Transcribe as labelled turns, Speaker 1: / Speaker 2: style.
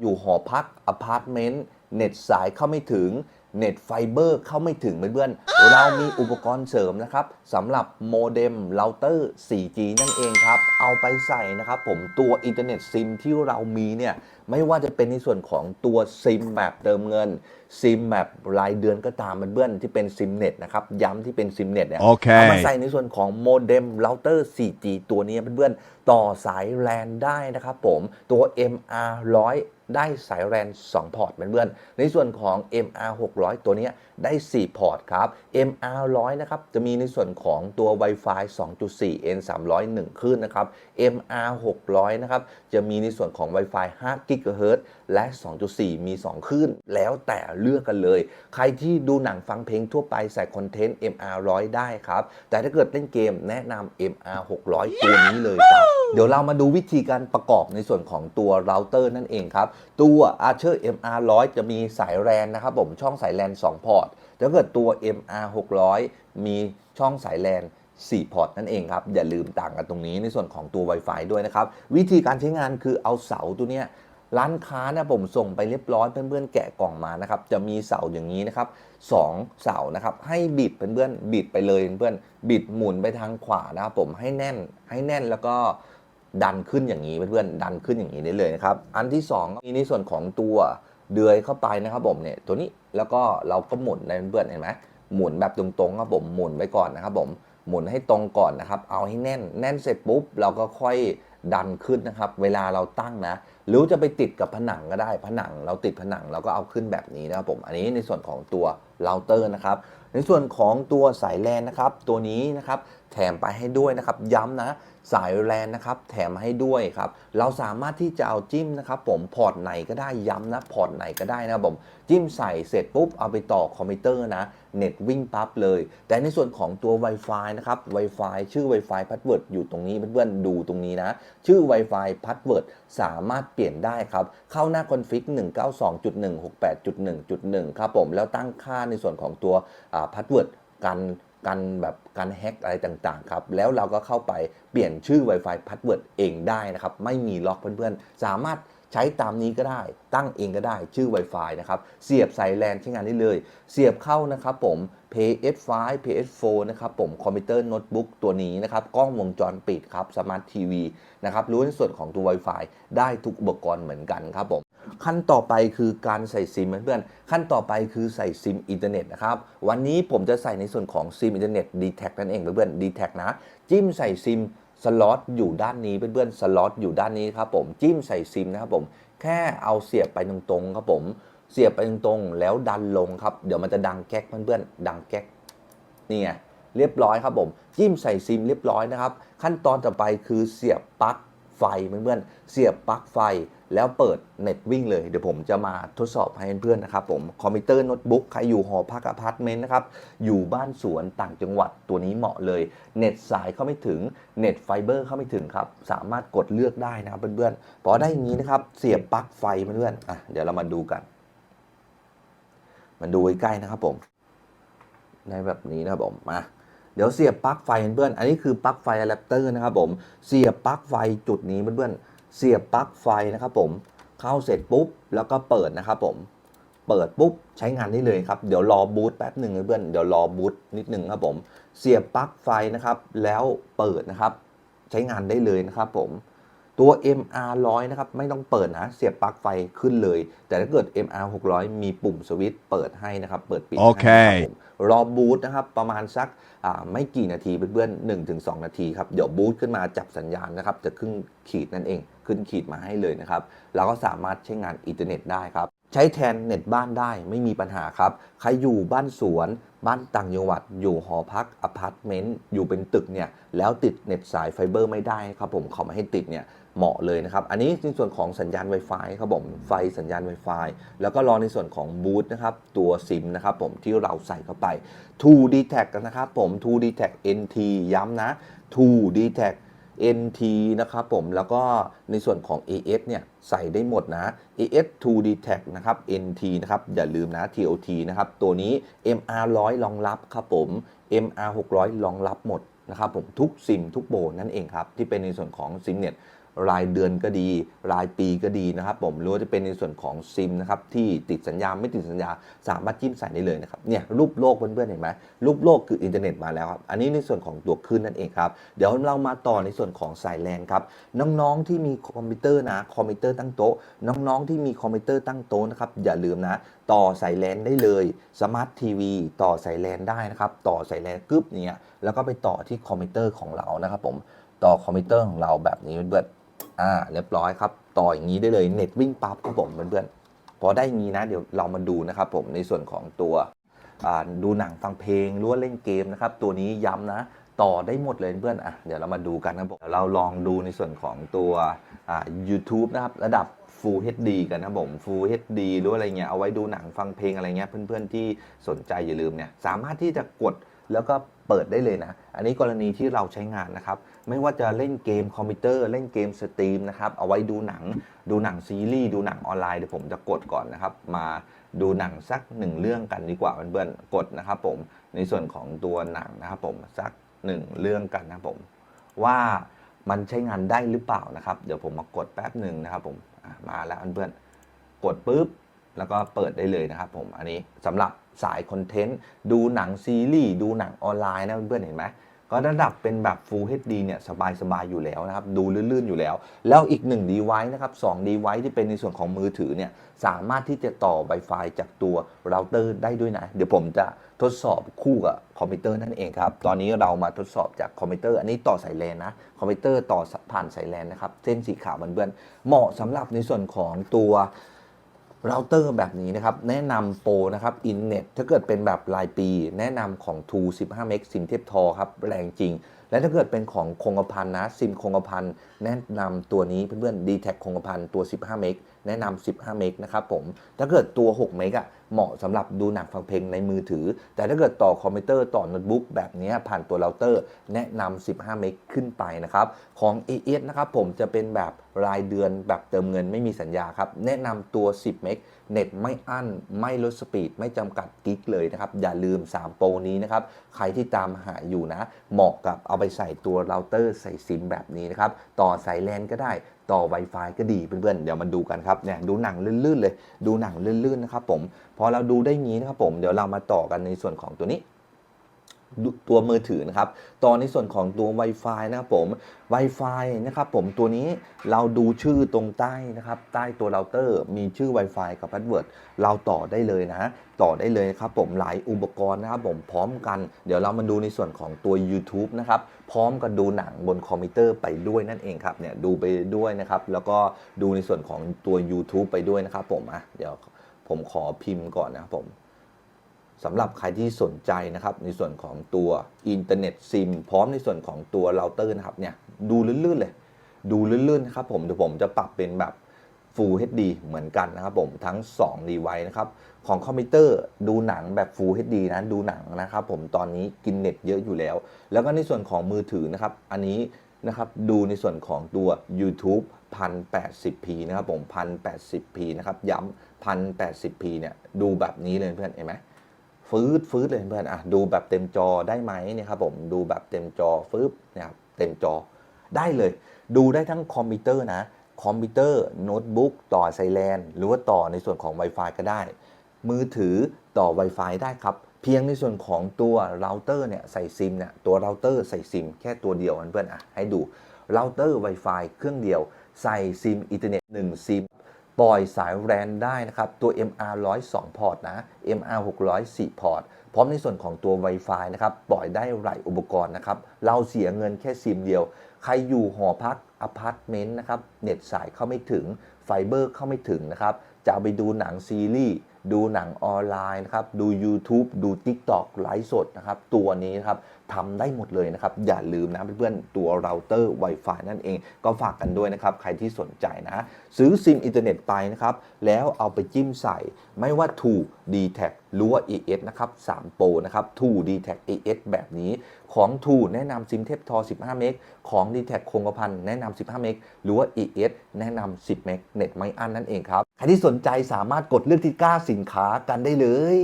Speaker 1: อยู่หอพักอพาร์ตเมนต์เน็ตสายเข้าไม่ถึงเน็ตไฟเบอร์เข้าไม่ถึงเพื่อนๆเรามีอุปกรณ์เสริมนะครับสำหรับโมเด็มเราเตอร์ 4G นั่นเองครับ เอาไปใส่นะครับผมตัวอินเทอร์เน็ตซิมที่เรามีเนี่ย ไม่ว่าจะเป็นในส่วนของตัวซิมแบบเติมเงิน ซิมแบบรายเดือนก็ตามเพื่อนๆที่เป็นซิมเน็ตนะครับ ย้ำที่เป็นซิมเน็ตเนี่ย
Speaker 2: โอเค
Speaker 1: เอามาใส่ในส่วนของโมเด็มเราเตอร์ 4G ตัวนี้เพื่อนๆ ต่อสายแลนได้นะครับผมตัว MR 100ได้สายแลน2 พอร์ตเพื่อนๆในส่วนของ MR 600 ตัวนี้ได้ 4 พอร์ตครับ MR 100นะครับจะมีในส่วนของตัว Wi-Fi 2.4 N 301คลื่นนะครับ MR 600นะครับจะมีในส่วนของ Wi-Fi 5 GHz และ 2.4 มี 2 คลื่น แล้วแต่เลือกกันเลย ใครที่ดูหนังฟังเพลงทั่วไปใส่คอนเทนต์ MR 100ได้ครับ แต่ถ้าเกิดเล่นเกมแนะนำ MR 600 ตัวนี้เลยครับเดี๋ยวเรามาดูวิธีการประกอบในส่วนของตัวเราเตอร์นั่นเองครับ ตัว Archer MR 100 จะมีสายแลนนะครับผมช่องสายแลน2 พอร์ตถ้าเกิดตัว MR 600 มีช่องสายแลน4 พอร์ตนั่นเองครับ อย่าลืมต่างกันตรงนี้ในส่วนของตัว Wi-Fi ด้วยนะครับ วิธีการใช้งานคือเอาเสาตัวเนี้ย ร้านค้านะผมส่งไปเรียบร้อยเพื่อนๆแกะกล่องมานะครับจะมีเสาอย่างนี้นะครับสองเสานะครับให้บิดเพื่อนๆบิดไปเลยเพื่อนๆบิดหมุนไปทางขวานะครับผมให้แน่นให้แน่นแล้วก็ดันขึ้นอย่างนี้เพื่อนๆดันขึ้นอย่างนี้ได้เลยนะครับอันที่สองมีในส่วนของตัวเดือยเข้าไปนะครับผมเนี่ยตัวนี้แล้วก็เราก็หมุนในเพื่อนๆเห็นไหมหมุนแบบตรงๆครับผมหมุนไว้ก่อนนะครับผมหมุนให้ตรงก่อนนะครับ เอาให้แน่น แน่นเสร็จปุ๊บ เราก็ค่อยดันขึ้นนะครับ เวลาเราตั้งนะ หรือจะไปติดกับผนังก็ได้ผนังเราติดผนังเราก็เอาขึ้นแบบนี้นะครับผมอันนี้ในส่วนของตัว เราเตอร์นะครับในส่วนของตัวสายแลนนะครับ ตัวนี้นะครับแถมไปให้ด้วยนะครับ ย้ำนะสายแลนนะครับแถมให้ด้วยครับ เราสามารถที่จะเอาจิ้มนะครับ ผมพอร์ตไหนก็ได้ย้ำนะพอร์ตไหนก็ได้นะครับผมจิ้มใส่เสร็จปุ๊บเอาไปต่อคอมพิวเตอร์นะเน็ตวิ่งปั๊บเลย แต่ในส่วนของตัว Wi-Fi นะครับ Wi-Fi ชื่อ Wi-Fi Password อยู่ตรงนี้เพื่อนๆดูตรงนี้นะ ชื่อ Wi-Fi Password สามารถเปลี่ยนได้ครับ เข้าหน้าคอนฟิก 192.168.1.1 ครับผมแล้วตั้งค่าในส่วนของตัวพาสเวิร์ดกันกันแบบการแฮ็กอะไรต่างๆครับ แล้วเราก็เข้าไปเปลี่ยนชื่อ Wi-Fi พาสเวิร์ดเองได้นะครับ ไม่มีล็อกเพื่อนๆ สามารถใช้ตามนี้ก็ได้ ตั้งเองก็ได้ชื่อ Wi-Fi นะครับ เสียบสายแลนใช้งานได้เลย เสียบเข้านะครับผม PS5 PS4 นะครับผมคอมพิวเตอร์โน้ตบุ๊กตัวนี้นะครับกล้องวงจรปิดครับสมาร์ททีวีนะครับรู้ในส่วนของตัว Wi-Fi ได้ทุกอุปกรณ์เหมือนกันครับผมขั้นต่อไปคือการใส่ซิมเพื่อนๆขั้นต่อไปคือใส่ซิมอินเทอร์เน็ตนะครับวันนี้ผมจะใส่ในส่วนของซิมอินเทอร์เน็ต d t แทนั่นเองเพื่อนๆ d t แทนะ จิ้มใส่ซิมสล็อตอยู่ด้านนี้เพื่อนๆสล็อตอยู่ด้านนี้ครับผมจิ้มใส่ซิมนะครับผมแค่เอาเสียบไปตรงๆครับผม เสียบไปตรงๆแล้วดันลงครับ เดี๋ยวมันจะดังแก๊กเพื่อนๆดังแก๊กนี่ไงเรียบร้อยครับผมจิ้มใส่ซิมเรียบร้อยนะครับ ขั้นตอนต่อไปคือเสียบปลั๊กไฟเพื่อนๆเสียบปลั๊กไฟแล้วเปิดเน็ตวิ่งเลยเดี๋ยวผมจะมาทดสอบให้เพื่อนๆนะครับผมคอมพิวเตอร์โน้ตบุ๊กใครอยู่หอพักอพาร์ตเมนต์นะครับอยู่บ้านสวนต่างจังหวัดตัวนี้เหมาะเลย เน็ตสายเข้าไม่ถึงเน็ตไฟเบอร์เข้าไม่ถึงครับสามารถกดเลือกได้นะครับเพื่อนๆพอได้อย่างนี้นะครับเสียบปลั๊กไฟเพื่อนๆอะเดี๋ยวเรามาดูกัน มันดูใกล้นะครับผมในแบบนี้นะครับผมมาเดี๋ยวเสียบปลั๊กไฟเพื่อน อันนี้คือปลั๊กไฟอะแดปเตอร์นะครับผม เสียบปลั๊กไฟจุดนี้เพื่อนเสียบปลั๊กไฟนะครับผม เข้าเสร็จปุ๊บแล้วก็เปิดนะครับผม เปิดปุ๊บใช้งานได้เลยครับ เดี๋ยวรอบูตแป๊บหนึ่งเพื่อน เดี๋ยวรอบูตนิดหนึ่งครับผม เสียบปลั๊กไฟนะครับ แล้วเปิดนะครับ ใช้งานได้เลยนะครับผม ตัว MR 100 นะครับไม่ต้องเปิดนะ เสียบปลั๊กไฟขึ้นเลย แต่ถ้าเกิด MR 600 มีปุ่มสวิตช์เปิดให้นะครับ เปิดปิดให้
Speaker 2: โอเค
Speaker 1: นะครับผมรอบูตนะครับ ประมาณสักอ่าไม่กี่นาทีเพื่อนๆ1ถึง2นาทีครับ เดี๋ยวบูตขึ้นมาจับสัญญาณนะครับ จะขึ้นขีดนั่นเอง ขึ้นขีดมาให้เลยนะครับเราก็สามารถใช้งานอินเทอร์เน็ตได้ครับ ใช้แทนเน็ตบ้านได้ไม่มีปัญหาครับ ใครอยู่บ้านสวนบ้านต่างจังหวัดอยู่หอพักอพาร์ตเมนต์อยู่เป็นตึกเนี่ยแล้วติดเน็ตสายไฟเบอร์ไม่ได้ครับผมเขาไม่ให้ติดเนี่ย เหมาะเลยนะครับ อันนี้ในส่วนของสัญญาณ Wi-Fi ครับผมไฟสัญญาณ Wi-Fi แล้วก็รอในส่วนของบูทนะครับ ตัวซิมนะครับผมที่เราใส่เข้าไป 2D Tag นะครับผม 2D Tag NT ย้ำนะ 2D Tag NT นะครับผมแล้วก็ในส่วนของ AS เนี่ยใส่ได้หมดนะ AS 2D Tag นะครับ NT นะครับอย่าลืมนะ TOT นะครับตัวนี้ MR 100รองรับครับผม MR 600รองรับหมดนะครับผมทุกซิมทุกโบนั่นเองครับ ที่เป็นในส่วนของซิมเน็ต รายเดือนก็ดี รายปีก็ดีนะครับผมหรือว่าจะเป็นในส่วนของซิมนะครับที่ติดสัญญาไม่ติดสัญญาสามารถจิ้มใส่ได้เลยนะครับเนี่ยรูปโลกเพื่อนๆเห็นไหมรูปโลกคืออินเทอร์เน็ตมาแล้วครับอันนี้ในส่วนของตัวคลื่นนั่นเองครับเดี๋ยวเรามาต่อในส่วนของสายแลนครับน้องๆที่มีคอมพิวเตอร์นะคอมพิวเตอร์ตั้งโต๊ะ น้องๆที่มีคอมพิวเตอร์ตั้งโต๊ะนะครับอย่าลืมนะต่อสายแลนได้เลยสมาร์ททีวีต่อสายแลนได้นะครับต่อสายแลนกึ๊บเนี่ยแล้วก็ไปต่อที่คอมพิวเตอร์ของเรานะครับผมต่อคอมพิวเตอร์ของเราแบบนี้เพื่อ อ่าเรียบร้อยครับ ต่ออย่างนี้ได้เลยเน็ตวิ่งปั๊บครับผมเพื่อนๆพอได้งี้นะเดี๋ยวเรามาดูนะครับผมในส่วนของตัวอ่าดูหนังฟังเพลงรือว่าเล่นเกมนะครับ ตัวนี้ย้ำนะต่อได้หมดเลยเพื่อนอะเดี๋ยวเรามาดูกันครับผมเราลองดูในส่วนของตัวอ่า YouTube นะครับ ระดับ Full HD กันนะผม Full HD หรืออะไรเงี้ยเอาไว้ดูหนังฟังเพลงอะไรเงี้ยเพื่อนๆที่สนใจอย่าลืมเนี่ยสามารถที่จะกดแล้วก็เปิดได้เลยนะ อันนี้กรณีที่เราใช้งานนะครับ ไม่ว่าจะเล่นเกมคอมพิวเตอร์เล่นเกมสตรีมนะครับเอาไว้ดูหนังดูหนังซีรีส์ดูหนังออนไลน์เดี๋ยวผมจะกดก่อนนะครับ มาดูหนังสักหนึ่งเรื่องกันดีกว่าเพื่อนๆกดนะครับผมในส่วนของตัวหนังนะครับผมสักหนึ่งเรื่องกันนะครับผมว่ามันใช้งานได้หรือเปล่านะครับ เดี๋ยวผมมากดแป๊บหนึ่งนะครับผมมาแล้วเพื่อนๆกดปุ๊บแล้วก็เปิดได้เลยนะครับผมอันนี้สำหรับสายคอนเทนต์ดูหนังซีรีส์ดูหนังออนไลน์นะเพื่อนๆเห็นไหม ก็ระดับเป็นแบบ Full HD เนี่ยสบายๆอยู่แล้วนะครับ ดูลื่นๆอยู่แล้ว แล้วอีก1 device นะครับ2 device ที่เป็นในส่วนของมือถือเนี่ยสามารถที่จะต่อ Wi-Fi จากตัวเราเตอร์ได้ด้วยนะ เดี๋ยวผมจะทดสอบคู่กับคอมพิวเตอร์นั่นเองครับ ตอนนี้เรามาทดสอบจากคอมพิวเตอร์ อันนี้ต่อสายแลนนะ คอมพิวเตอร์ต่อผ่านสายแลนนะครับ เส้นสีขาวเพื่อนๆเหมาะสำหรับในส่วนของตัว เราเตอร์แบบนี้นะครับ แนะนำโปรนะครับอินเน็ตถ้าเกิดเป็นแบบรายปี แนะนำของ t 2 15เมกซิมเทียบทอครับ แรงจริง และถ้าเกิดเป็นของคงกระพันนะ ซิมคงกระพันแนะนำตัวนี้เพื่อนๆ d t แทคคงกระพันตัว 15 เมกแนะนำ15 เมกนะครับผม ถ้าเกิดตัว 6 เมกอะเหมาะสำหรับดูหนังฟังเพลงในมือถือ แต่ถ้าเกิดต่อคอมพิวเตอร์ต่อโน้ตบุ๊กแบบนี้ผ่านตัวเราเตอร์ แนะนำ15 เมกขึ้นไปนะครับ ของ AS นะครับผมจะเป็นแบบ รายเดือนแบบเติมเงินไม่มีสัญญาครับ แนะนำตัว 10 เมกเน็ตไม่อั้น ไม่ลดสปีด ไม่จำกัดกิกเลยนะครับ อย่าลืม 3 โปรนี้นะครับ ใครที่ตามหาอยู่นะ เหมาะกับเอาไปใส่ตัวเราเตอร์ใส่ซิมแบบนี้นะครับ ต่อสายแลนก็ได้ต่อ Wi-Fi ก็ดีเพื่อนๆ เดี๋ยวมาดูกันครับเนี่ยดูหนังลื่นๆเลย ดูหนังลื่นๆนะครับผม พอเราดูได้งี้นะครับผม เดี๋ยวเรามาต่อกันในส่วนของตัวนี้ ตัวมือถือนะครับต่อในส่วนของตัว Wi-Fi นะครับผม Wi-Fi นะครับผมตัวนี้เราดูชื่อตรงใต้นะครับ ใต้ตัวเราเตอร์มีชื่อ Wi-Fi กับพาสเวิร์ดเราต่อได้เลยนะ ต่อได้เลยครับผมหลายอุปกรณ์นะครับผมพร้อมกัน เดี๋ยวเรามาดูในส่วนของตัว YouTube นะครับ พร้อมกับดูหนังบนคอมพิวเตอร์ไปด้วยนั่นเองครับเนี่ยดูไปด้วยนะครับ แล้วก็ดูในส่วนของตัว YouTube ไปด้วยนะครับผมอะเดี๋ยวผมขอพิมพ์ก่อนนะครับผม สำหรับใครที่สนใจนะครับในส่วนของตัวอินเทอร์เน็ตซิมพร้อมในส่วนของตัวเราเตอร์นะครับเนี่ยดูลื่นๆเลย ดูลื่นๆนะครับผมเดี๋ยวผมจะปรับเป็นแบบ Full HD เหมือนกันนะครับผมทั้ง2 device นะครับของคอมพิวเตอร์ดูหนังแบบ Full HD นะดูหนังนะครับผมตอนนี้กินเน็ตเยอะอยู่แล้ว แล้วก็ในส่วนของมือถือนะครับอันนี้นะครับดูในส่วนของตัว YouTube 1080p นะครับผม 1080p นะครับย้ำ 1080p เนี่ยดูแบบนี้เลยเพื่อนเห็นไหม ฟืดฟืดเลยเพื่อนอะดูแบบเต็มจอได้ไหมเนี่ยครับผมดูแบบเต็มจอฟืบเนี่ยครับเต็มจอได้เลย ดูได้ทั้งคอมพิวเตอร์นะคอมพิวเตอร์โน้ตบุ๊กต่อไซแลนหรือว่าต่อในส่วนของ Wi-Fi ก็ได้ มือถือต่อ Wi-Fi ได้ครับ เพียงในส่วนของตัวเราเตอร์เนี่ยใส่ซิมเนี่ยตัวเราเตอร์ใส่ซิมแค่ตัวเดียวเพื่อนอะให้ดูเราเตอร์ Wi-Fi เครื่องเดียวใส่ซิมอินเทอร์เน็ต1ซิม ปล่อยสายแรนได้นะครับ ตัว MR 102 พอร์ตนะ MR 604 พอร์ต พร้อมในส่วนของตัว Wi-Fi นะครับ ปล่อยได้หลายอุปกรณ์นะครับ เราเสียเงินแค่ซิมเดียว ใครอยู่หอพักอพาร์ตเมนต์นะครับ เน็ตสายเข้าไม่ถึงไฟเบอร์เข้าไม่ถึงนะครับ จะไปดูหนังซีรีส์ดูหนังออนไลน์นะครับดู YouTube ดู TikTok ไลฟ์สดนะครับตัวนี้นะครับทำได้หมดเลยนะครับ อย่าลืมนะเพื่อนๆตัวเราเตอร์ Wi-Fi นั่นเอง ก็ฝากกันด้วยนะครับ ใครที่สนใจนะ ซื้อซิมอินเทอร์เน็ตไปนะครับ แล้วเอาไปจิ้มใส่ ไม่ว่า2 d t a c หรือว่า AS นะครับ3 Pro นะครับ2 d t a c AS แบบนี้ ของ2แนะนำซิมเทปทอ 15 เมกของ d t a c คงกระพันแนะนำ15 เมกหรือว่า AS แนะนำ10เมกเน็ตไม่อั้นนั่นเองครับ ใครที่สนใจสามารถกดเลือกที่กล้าสินค้ากันได้เลย